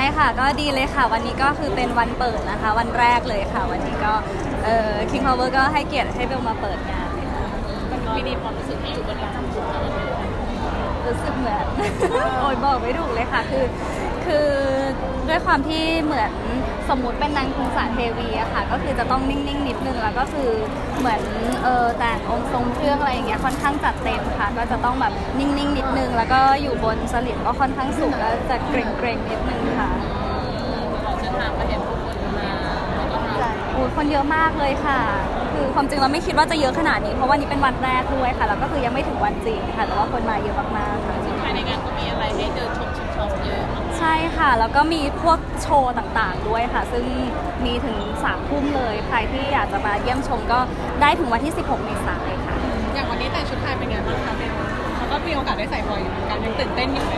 ช่ค่ะ ก็ดีเลยค่ะ วันนี้ก็คือเป็นวันเปิดนะคะ วันแรกเลยค่ะ วันนี้ก็เอ่อ King Power ก็ให้เกียรติให้เบลมาเปิดงานเลยค่ะมีดีความรู้สึกที่อยู่บนหลังรู้สึกเหมือน โอยบอกไม่ถูกเลยค่ะ คือ คือ ด้วยความที่เหมือนสมมุติเป็นนางคุงสาเทวีอะค่ะก็คือจะต้องนิ่งๆนิดนึงแล้วก็คือเหมือนเออแต่งองค์ทรงเครื่องอะไรอย่างเงี้ยค่อนข้างจัดเต็มค่ะ ก็จะต้องแบบนิ่งๆนิดนึง แล้วก็อยู่บนสลิดก็ค่อนข้างสูงแล้วจะเกรงๆนิดนึงค่ะตลอดเส้นทางก็เห็นผู้คนมาแล้วก็มาโอ้ยคนเยอะมากเลยค่ะ คือความจริงเราไม่คิดว่าจะเยอะขนาดนี้ เพราะวันนี้เป็นวันแรกด้วยค่ะ แล้วก็คือยังไม่ถึงวันจริงค่ะ แต่ว่าคนมาเยอะมากๆค่ะภายในงานก็มีอะไรให้เดินชม ค่ะ แล้วก็มีพวกโชว์ต่างๆด้วยค่ะ ซึ่งมีถึง3ามทุ่มเลย ใครที่อยากจะมาเยี่ยมชมก็ได้ถึงวันที่ 16 เมษายนเลยค่ะ อย่างวันนี้แต่งชุดไทยเป็นไงบ้างคะเบลแล้วก็มีโอกาสได้ใส่บ่อยอยู่เหมือนกันยังตื่นเต้นอยู่ไหม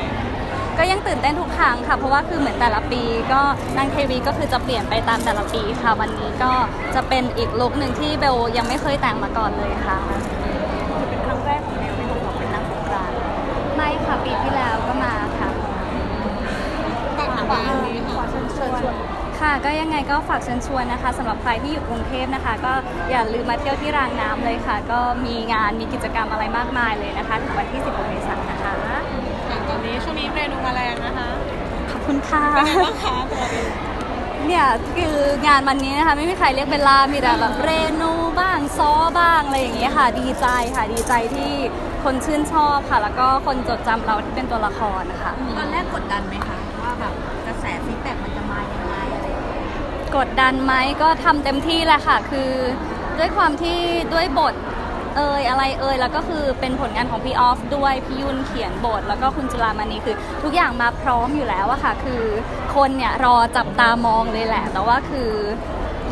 ก็ยังตื่นเต้นทุกครั้งค่ะ เพราะว่าคือเหมือนแต่ละปีก็นางเทวีก็คือจะเปลี่ยนไปตามแต่ละปีค่ะ วันนี้ก็จะเป็นอีกลุคหนึ่งที่เบลยังไม่เคยแต่งมาก่อนเลยค่ะเป็นครั้งแรกของเบลที่บอกเป็นนางสงกรานต์ไม่ค่ะปีที่แล้วก็มา ค่ะฝากถึงงานนี้ค่ะเชิญชวนค่ะก็ยังไงก็ฝากเชิญชวนนะคะสำหรับใครที่อยู่กรุงเทพนะคะ ก็อย่าลืมมาเที่ยวที่รางน้ำเลยค่ะ ก็มีงานมีกิจกรรมอะไรมากมายเลยนะคะถึงวันที่ 16 เมษายนนะคะอย่างตอนนี้ช่วงนี้เมนูมาแรงนะคะขอบคุณค่ะเป็นไงบ้างคะตัวเบลเนี่ยคืองานวันนี้นะคะไม่มีใครเรียกเบลล่ามีแต่แบบเรนูบ้างซอบ้างอะไรอย่างเงี้ยค่ะ ดีใจค่ะดีใจที่คนชื่นชอบค่ะ แล้วก็คนจดจำเราที่เป็นตัวละครนะคะตอนแรกกดดันไหมคะ กดดันไหมก็ทำเต็มที่แหละค่ะ คือด้วยความที่ด้วยบทเอยอะไรเอยแล้วก็คือเป็นผลงานของพี่ออฟด้วยพี่ยุ่นเขียนบท แล้วก็คุณจุลามณีคือ ทุกอย่างมาพร้อมอยู่แล้วอะค่ะ คือคนเนี่ยรอจับตามองเลยแหละ แต่ว่าคือ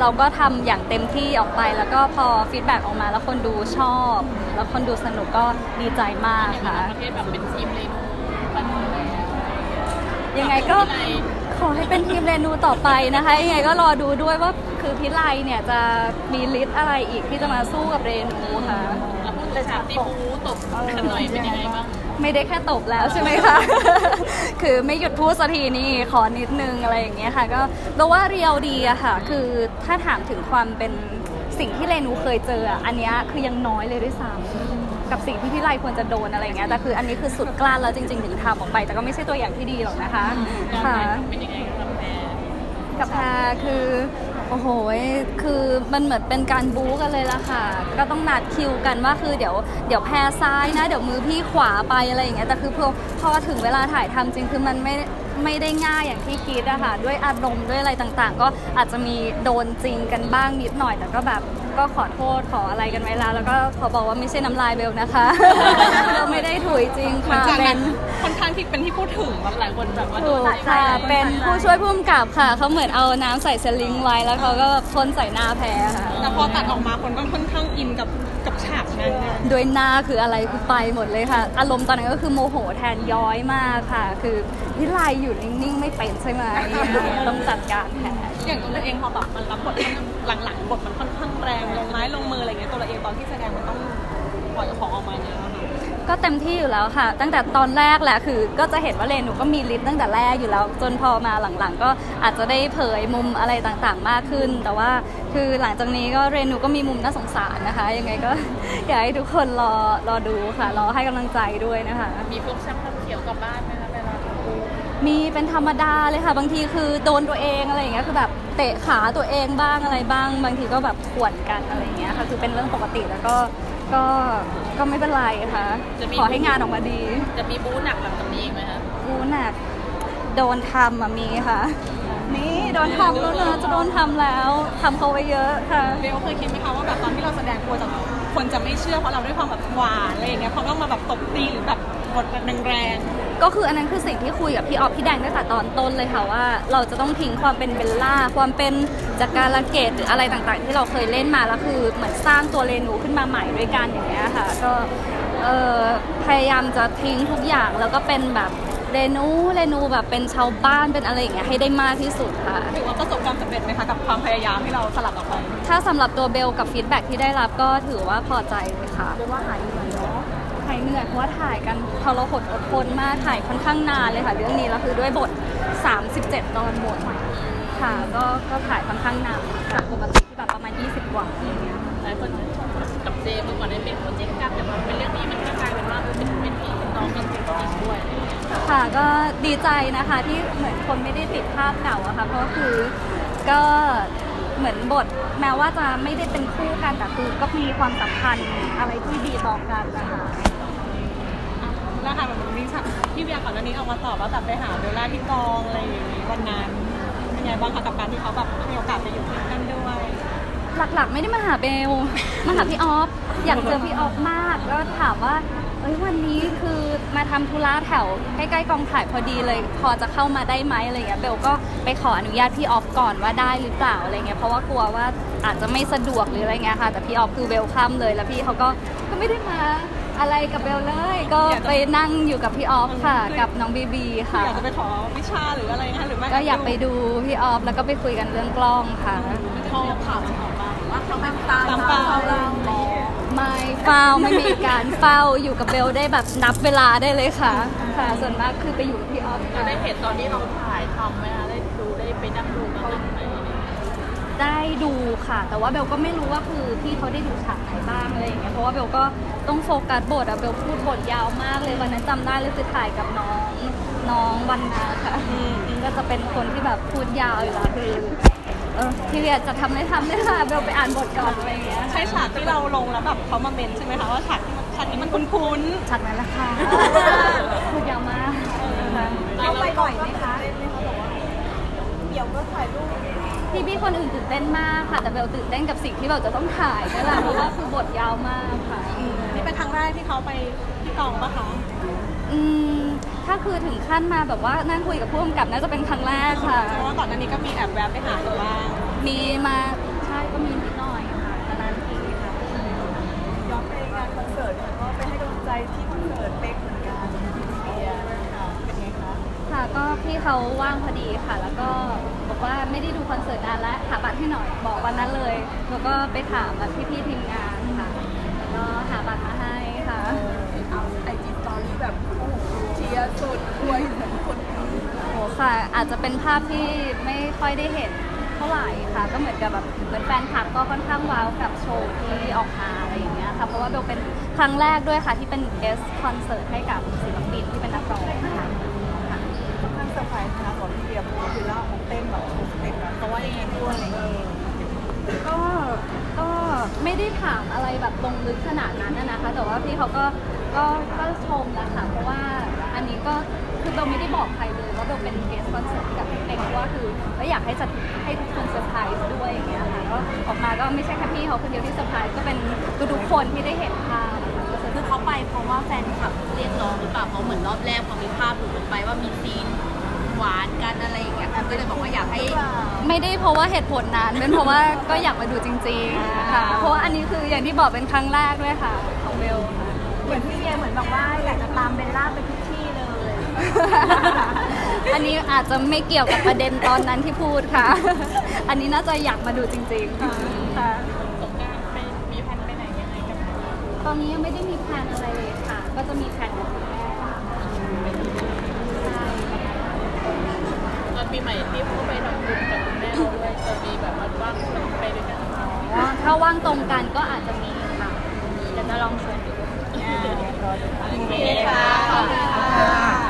เราก็ทำอย่างเต็มที่ออกไป แล้วก็พอฟีดแบ็กออกมาแล้วคนดูชอบ แล้วคนดูสนุกก็ดีใจมากอย่างค่ะต่างประเทศแบบเป็นทีมเรนูปันอะไรยังไงก็ ขอให้เป็นทีมเรนูต่อไปนะคะยังไงก็รอดูด้วยว่าคือพิไลเนี่ยจะมีลิสต์อะไรอีกที่จะมาสู้กับเรนูค่ะแล้วพูดถึงฉากที่บูตบกันหน่อยเป็นยังไงบ้างไม่ได้แค่ตบแล้วใช่ไหมคะ คือไม่หยุดพูดสักทีนี่ขอนิดนึงอะไรอย่างเงี้ยค่ะ ก็แปลว่าเรียวดีอะค่ะ คือถ้าถามถึงความเป็นสิ่งที่เรนูเคยเจออะอันเนี้ยคือยังน้อยเลยด้วยซ้ำ กับสิ่งที่พี่ไลควรจะโดนอะไรอย่างเงี้ยแต่คืออันนี้คือสุดกลั้นแล้วจริง ๆ ถึงทำออกไป แต่ก็ไม่ใช่ตัวอย่างที่ดีหรอกนะคะค่ะเป็นยังไงกับแพรกับแพรคือโอ้โห คือมันเหมือนเป็นการบู๊กันเลยละค่ะ ก็ต้องนัดคิวกันว่าคือเดี๋ยวเดี๋ยวแพรซ้ายนะ เดี๋ยวมือพี่ขวาไปอะไรอย่างเงี้ย แต่คือพอพอถึงเวลาถ่ายทำจริงคือมันไม่ไม่ได้ง่ายอย่างที่คิดอะค่ะ ด้วยอารมณ์ด้วยอะไรต่างๆ ก็อาจจะมีโดนจริงกันบ้างนิดหน่อย แต่ก็แบบ ก็ขอโทษขออะไรกันไว้แล้วแล้วก็ขอบอกว่าไม่ใช่น้ำลายเบลนะคะ เราไม่ได้ถุยจริงหลังค่ะจากเป็นั้นนค่อนข้างที่เป็นที่พูดถึงแบบหลายคนแบบว่าถูกค่ะเป็นผู้ช่วยผู้กำกับค่ะเขาเหมือนเอาน้ำใส่สลิงไว้แล้วเขาก็พ่นใส่หน้าแพรค่ะแต่พอตัดออกมาคนก็ค่อนข้างอินกับกับฉากนั้นนะด้วยหน้าคืออะไรคือไปหมดเลยค่ะ อารมณ์ตอนนั้นก็คือโมโหแทนย้อยมากค่ะ คือ พี่ไลอยู่นิ่งๆ ไม่เป็นใช่ไหมต้องจัดการแทนอย่างตัวเราเองพอแบบมันรับบทหลังๆบทมันค่อนข้างแรงลงไม้ลงมืออะไรเงี้ยตัวเราเองตอนที่แสดงมันต้องปล่อยของออกมาเยอะค่ะก็เต็มที่อยู่แล้วค่ะ ตั้งแต่ตอนแรกแหละคือ ก็จะเห็นว่าเรนหนูก็มีลิสต์ตั้งแต่แรกอยู่แล้ว จนพอมาหลังๆ ก็อาจจะได้เผยมุมอะไรต่างๆมากขึ้น แต่ว่าคือหลังจากนี้ก็เรนหนูก็มีมุมน่าสงสารนะคะ ยังไงก็อยากให้ทุกคนรอรอดูค่ะรอให้กำลังใจด้วยนะคะ มีพวกช่างทำเขียวกลับบ้านไหมคะเวลาดู มีเป็นธรรมดาเลยค่ะ บางทีคือโดนตัวเองอะไรอย่างเงี้ยคือแบบเตะขาตัวเองบ้างอะไรบ้าง บางทีก็แบบขวนกันอะไรอย่างเงี้ยค่ะคือเป็นเรื่องปกติแล้วก็ก็ก็ไม่เป็นไรค่ะขอให้งานออกมาดีจะมีบู๊หนักหลังจากนี้อีกไหมคะกูหนักโดนทำอะมีค่ะ นี่โดนทำแล้วเนอะจะโดนทำแล้วทำเขาไว้เยอะค่ะ เบลเคยคิดไหมคะว่าแบบตอนที่เราแสดงกลัวจะ คนจะไม่เชื่อเพราะเราด้วยความแบบหวานอะไรอย่างเงี้ยพอต้องมาแบบตบตีหรือแบบบทแรงก็คืออันนั้นคือสิ่งที่คุยกับพี่ออฟพี่แดงตั้งแต่ตอนต้นเลยค่ะว่า เราจะต้องทิ้งความเป็นเบลล่าความเป็นจากการละเกตหรืออะไรต่างๆ ที่เราเคยเล่นมาแล้วคือเหมือนสร้างตัวเรนูขึ้นมาใหม่ด้วยกันอย่างเงี้ยค่ะ ก็พยายามจะทิ้งทุกอย่างแล้วก็เป็นแบบ เรนูเรนูแบบเป็นชาวบ้านเป็นอะไรอย่างเงี้ยให้ได้มากที่สุดค่ะๆถือว่าประสบความสำเร็จไหมคะกับความพยายามที่เราสลับออกไปถ้าสำหรับตัวเบลกับฟีดแบ็กที่ได้รับก็ถือว่าพอใจเลยค่ะ เรียกว่าหายเหนื่อยเนาะหายเหนื่อยเพราะว่าถ่ายกันทรหดอดทนมากถ่ายค่อนข้างนานเลยค่ะ เรื่องนี้แล้วคือด้วยบท 37 ตอนบทค่ะก็ก็ถ่ายค่อนข้างนานจากปกติที่แบบประมาณ 20 กว่าอะไรอย่างเงี้ยหลายคน กับเจมส์เมื่อก่อนได้เป็นโปรเจกต์กันแต่พอเป็นเรื่องนี้มันก็กลายเป็นว่าเออเป็นเป็นพี่เป็นน้องกันจริงๆด้วยค่ะก็ดีใจนะคะที่เหมือนคนไม่ได้ติดภาพเก่าอะค่ะเพราะคือก็เหมือนบทแม้ว่าจะไม่ได้เป็นคู่กันแต่คือก็มีความสัมพันธ์อะไรที่ดีต่อกันนะคะแล้วค่ะแบบนี้ค่ะพี่เวียก่อนหน้านี้ออกมาตอบว่าแบบไปหาเบลล่าที่กองอะไรอย่างนี้วันนั้นเป็นไงบ้างคะกับการที่เขาแบบมีโอกาสไปอยู่ที่นั่นด้วย หลักๆ ไม่ได้มาหาเบล มาหาพี่ออฟ อยากเจอพี่ออฟมาก ก็ถามว่า เอ้ยวันนี้คือมาทำธุระแถวใกล้ๆกองถ่ายพอดีเลย พอจะเข้ามาได้ไหมอะไรเงี้ย เบลก็ไปขออนุญาตพี่ออฟก่อนว่าได้หรือเปล่าอะไรเงี้ย เพราะว่ากลัวว่าอาจจะไม่สะดวกหรืออะไรเงี้ยค่ะ แต่พี่ออฟคือเบลคัมเลย แล้วพี่เขาก็ ก็ไม่ได้มาอะไรกับเบลเลย ก็ไปนั่งอยู่กับพี่ออฟค่ะ กับน้องบีบีค่ะ อยากจะไปขอวิชาหรืออะไรนะคะหรือไม่ ก็อยากไปดูพี่ออฟแล้วก็ไปคุยกันเรื่องกล้องค่ะพอข่าวมันออกมา ว่าเขาแบบตามตามเฝ้าเราไม่เฝ้าไม่มีการเฝ้าอยู่กับเบลได้แบบนับเวลาได้เลยค่ะ ค่ะส่วนมากคือไปอยู่กับพี่ออฟเราได้เห็นตอนที่เราถ่ายทำไหมคะได้ดูได้ไปนั่งดูตอนนั้นไหมได้ดูค่ะ แต่ว่าเบลก็ไม่รู้ว่าคือพี่เขาได้ดูฉากไหนบ้างอะไรอย่างเงี้ยเพราะว่าเบลก็ต้องโฟกัสบทอะเบลพูดบทยาวมากเลยวันนั้นจำได้เลยคือถ่ายกับน้องน้องวันนาค่ะก็จะเป็นคนที่แบบพูดยาวอยู่แล้วคือ เออพี่เรียจะทำได้ทำได้ค่ะเบลไปอ่านบทก่อนอะไรอย่างเงี้ยใช่ฉากที่เราลงแล้วแบบเขามาเมนใช่ไหมคะว่าฉากที่มันฉากนี้มันคุ้นฉากนั้นแหละค่ะพูดยาวมากค่ะๆเขาไปบ่อยไหมคะเดี๋ยวก็ถ่ายรูปพี่พี่ๆคนอื่นตื่นเต้นมากค่ะ แต่เบลตื่นเต้นกับสิ่งที่เบลจะต้องถ่ายนี่แหละเพราะว่าคือบทยาวมากค่ะ นี่เป็นครั้งแรกที่เขาไปที่กองปะคะ อืม ถ้าคือถึงขั้นมาแบบว่านั่งคุยกับผู้กำกับน่าจะเป็นครั้งแรกค่ะ เพราะว่าก่อนหน้านี้ก็มีแอบแวบไปหาอยู่บ้างมีมาใช่ก็มีนิดหน่อยค่ะนานๆทีค่ะย้อนไปงานคอนเสิร์ตเนี่ยก็ไปให้กำลังใจที่คอนเสิร์ตเป๊กเหมือนกันเบียร์ค่ะเป็นไงคะค่ะก็พี่เขาว่างพอดีค่ะ แล้วก็บอกว่าไม่ได้ดูคอนเสิร์ตนานแล้วหาบัตรให้หน่อยบอกวันนั้นเลยแล้วก็ไปถามแบบพี่ๆทีมงานค่ะแล้วก็หาบัตรมาให้ค่ะเอาไอจีสตอรี่แบบโอ้โหเชียร์สุดด้วยคนโอ้ค่ะ อาจจะเป็นภาพที่ไม่ค่อยได้เห็นเท่าไหร่ค่ะ ก็เหมือนกับแบบเหมือนแฟนคลับก็ค่อนข้างว้าวกับโชว์ที่ออกมาอะไรอย่างเงี้ยค่ะ เพราะว่าเบลเป็นครั้งแรกด้วยค่ะที่เป็นเอสคอนเสิร์ตให้กับศิลปินที่เป็นนักร้องค่ะค่ะค่อนข้างเซอร์ไพรส์นะก่อนที่เบียร์พูดคือเล่าของเต้นแบบโชว์สเต็ปนะเพราะว่าอย่างนี้ด้วยอะไรอย่างเงี้ยก็ก็ ไม่ได้ถามอะไรแบบลงลึกขนาดนั้นน่ะนะคะ แต่ว่าพี่เขาก็ก็ก็ชมแหละคะเพราะว่าอันนี้ก็คือเบลไม่ได้บอกใครเลยว่าเบลเป็นเกสคอนเสิร์ตกับพี่เป็กเพราะว่าคือก็อยากให้จัดให้ทุกคนเซอร์ไพรส์ด้วยอย่างเงี้ยค่ะก็ออกมาก็ไม่ใช่แค่พี่เขาคนเดียวที่เซอร์ไพรส์ก็เป็นทุกๆคนที่ได้เห็นภาพนะคะก็คือเขาไปเพราะว่าแฟนคลับเรียกร้องหรือเปล่าเพราะเหมือนรอบแรกพอมีภาพหลุดออกไปว่ามีซีน หวานกันอะไรอย่างเงี้ยก็เลยบอกว่าอยากให้ไม่ได้เพราะว่าเหตุผลนั้นเป็นเพราะว่าก็อยากมาดูจริงๆค่ะ เพราะว่าอันนี้คืออย่างที่บอกเป็นครั้งแรกด้วยค่ะของเบลค่ะเหมือนพี่เวียเหมือนแบบว่าอยากจะตามเบลล่าไปทุกที่เลย อันนี้อาจจะไม่เกี่ยวกับประเด็นตอนนั้นที่พูดค่ะ อันนี้น่าจะอยากมาดูจริงๆค่ะค่ะสงกรารไปมีแผนไปไหนยังไงกันตอนนี้ยังไม่ได้มีแพลนอะไรเลยค่ะ ก็จะมีแพลน ปีใหม่ที่เขาไปทำบุญกับคุณแม่เราด้วยจะมีแบบว่าว่างไปด้วยกันอ๋อถ้าว่างตรงกันก็อาจจะมีค่ะจะลองชวนดูโอเคค่ะขอบคุณค่ะ